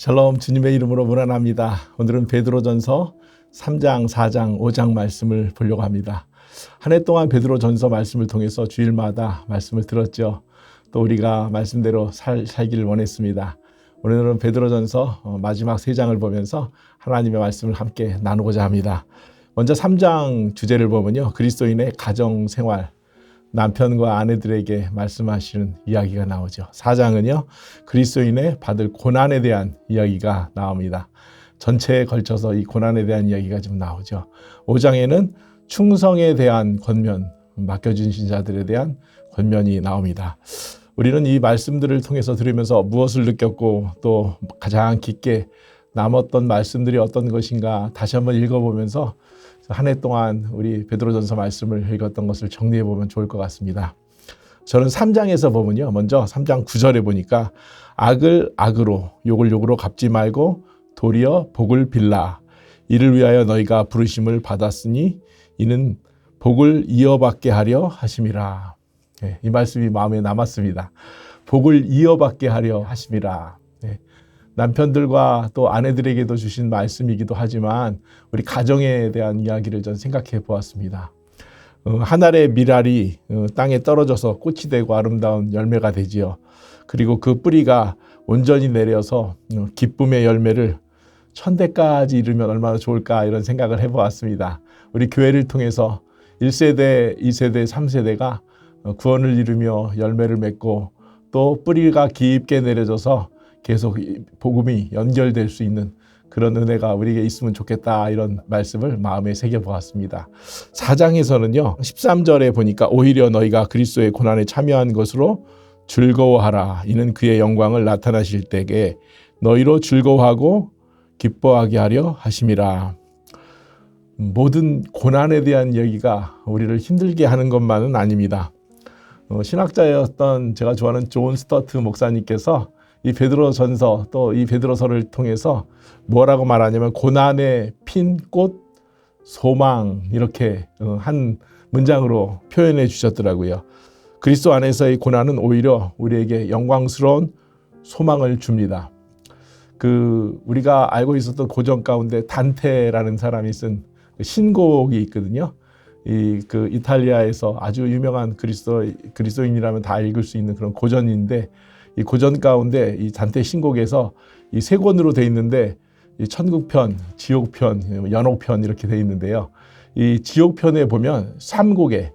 샬롬 주님의 이름으로 문안합니다. 오늘은 베드로전서 3장, 4장, 5장 말씀을 보려고 합니다. 한 해 동안 베드로전서 말씀을 통해서 주일마다 말씀을 들었죠. 또 우리가 말씀대로 살, 살기를 원했습니다. 오늘은 베드로전서 어, 마지막 세 장을 보면서 하나님의 말씀을 함께 나누고자 합니다. 먼저 3장 주제를 보면요. 그리스도인의 가정 생활, 남편과 아내들에게 말씀하시는 이야기가 나오죠. 4장은요. 그리스도인의 받을 고난에 대한 이야기가 나옵니다. 전체에 걸쳐서 이 고난에 대한 이야기가 좀 나오죠. 5장에는 충성에 대한 권면, 맡겨진 자들에 대한 권면이 나옵니다. 우리는 이 말씀들을 통해서 들으면서 무엇을 느꼈고 또 가장 깊게 남았던 말씀들이 어떤 것인가 다시 한번 읽어보면서 한 해 동안 우리 베드로전서 말씀을 읽었던 것을 정리해 보면 좋을 것 같습니다. 저는 3장에서 보면요. 먼저 3장 9절에 보니까 악을 악으로 욕을 욕으로 갚지 말고 도리어 복을 빌라 이를 위하여 너희가 부르심을 받았으니 이는 복을 이어받게 하려 하심이라. 네, 이 말씀이 마음에 남았습니다. 복을 이어받게 하려 하심이라. 네, 남편들과 또 아내들에게도 주신 말씀이기도 하지만 우리 가정에 대한 이야기를 전 생각해 보았습니다. 어, 한 알의 미랄이 어, 땅에 떨어져서 꽃이 되고 아름다운 열매가 되지요. 그리고 그 뿌리가 온전히 내려서 어, 기쁨의 열매를 천대까지 이루면 얼마나 좋을까 이런 생각을 해보았습니다. 우리 교회를 통해서 1세대, 2세대, 3세대가 구원을 이루며 열매를 맺고 또 뿌리가 깊게 내려져서 계속 복음이 연결될 수 있는 그런 은혜가 우리에게 있으면 좋겠다 이런 말씀을 마음에 새겨 보았습니다. 4장에서는요. 13절에 보니까 오히려 너희가 그리스도의 고난에 참여한 것으로 즐거워하라. 이는 그의 영광을 나타나실 때에 너희로 즐거워하고 기뻐하게 하려 하심이라. 모든 고난에 대한 이야기가 우리를 힘들게 하는 것만은 아닙니다. 어, 신학자였던 제가 좋아하는 존 스터트 목사님께서 이 베드로 전서 또 이 베드로서를 통해서 뭐라고 말하냐면 고난의 핀꽃 소망 이렇게 어, 한 문장으로 표현해 주셨더라고요. 그리스도 안에서의 고난은 오히려 우리에게 영광스러운 소망을 줍니다. 그 우리가 알고 있었던 고전 가운데 단테라는 사람이 쓴그 신곡이 있거든요. 이 그 이탈리아에서 아주 유명한 그리스도 그리스도인이라면 다 읽을 수 있는 그런 고전인데 이 고전 가운데 이 단테 신곡에서 이 세 권으로 돼 있는데 이 천국편, 지옥편, 연옥편 이렇게 돼 있는데요. 이 지옥편에 보면 3곡에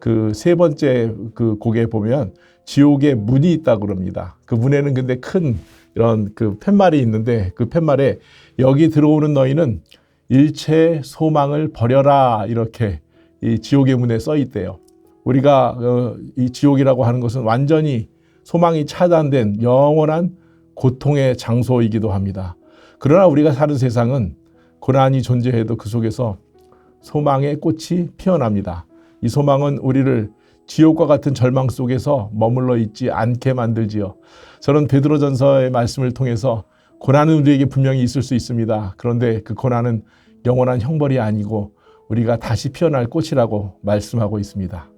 그 세 번째 그 곡에 보면 지옥에 문이 있다고 그럽니다. 그 문에는 근데 큰 이런 그 팻말이 있는데 그 팻말에 여기 들어오는 너희는 일체 소망을 버려라 이렇게 이 지옥의 문에 써 있대요. 우리가 어, 이 지옥이라고 하는 것은 완전히 소망이 차단된 영원한 고통의 장소이기도 합니다. 그러나 우리가 사는 세상은 고난이 존재해도 그 속에서 소망의 꽃이 피어납니다. 이 소망은 우리를 지옥과 같은 절망 속에서 머물러 있지 않게 만들지요. 저는 베드로전서의 말씀을 통해서 고난은 우리에게 분명히 있을 수 있습니다. 그런데 그 고난은 영원한 형벌이 아니고 우리가 다시 피어날 꽃이라고 말씀하고 있습니다.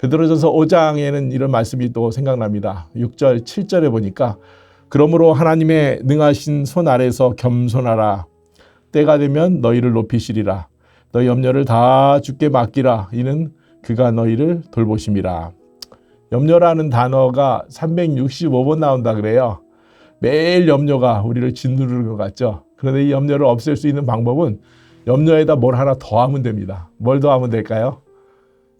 베드로전서 5장에는 이런 말씀이 또 생각납니다. 6절, 7절에 보니까 그러므로 하나님의 능하신 손 아래서 겸손하라. 때가 되면 너희를 높이시리라. 너희 염려를 다 주께 맡기라. 이는 그가 너희를 돌보심이라. 염려라는 단어가 365번 나온다 그래요. 매일 염려가 우리를 짓누르는 것 같죠. 그런데 이 염려를 없앨 수 있는 방법은 염려에다 뭘 하나 더하면 됩니다. 뭘 더하면 될까요?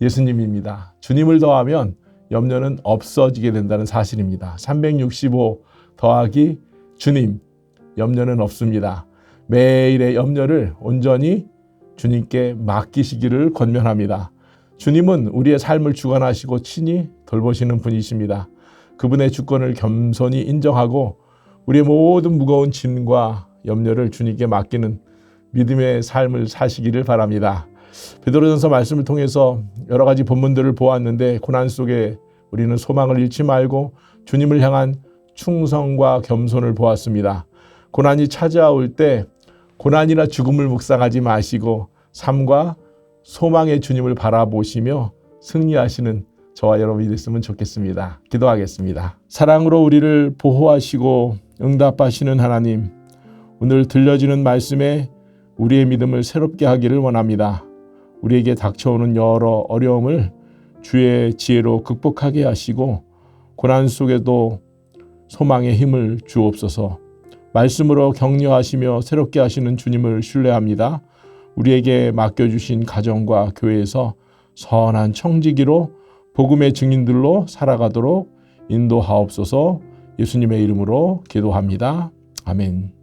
예수님입니다. 주님을 더하면 염려는 없어지게 된다는 사실입니다. 365 더하기 주님, 염려는 없습니다. 매일의 염려를 온전히 주님께 맡기시기를 권면합니다. 주님은 우리의 삶을 주관하시고 친히 돌보시는 분이십니다. 그분의 주권을 겸손히 인정하고 우리의 모든 무거운 짐과 염려를 주님께 맡기는 믿음의 삶을 사시기를 바랍니다. 베드로전서 말씀을 통해서 여러 가지 본문들을 보았는데 고난 속에 우리는 소망을 잃지 말고 주님을 향한 충성과 겸손을 보았습니다. 고난이 찾아올 때 고난이나 죽음을 묵상하지 마시고 삶과 소망의 주님을 바라보시며 승리하시는 저와 여러분이 됐으면 좋겠습니다. 기도하겠습니다. 사랑으로 우리를 보호하시고 응답하시는 하나님, 오늘 들려지는 말씀에 우리의 믿음을 새롭게 하기를 원합니다. 우리에게 닥쳐오는 여러 어려움을 주의 지혜로 극복하게 하시고 고난 속에도 소망의 힘을 주옵소서. 말씀으로 격려하시며 새롭게 하시는 주님을 신뢰합니다. 우리에게 맡겨주신 가정과 교회에서 선한 청지기로 복음의 증인들로 살아가도록 인도하옵소서 예수님의 이름으로 기도합니다. 아멘.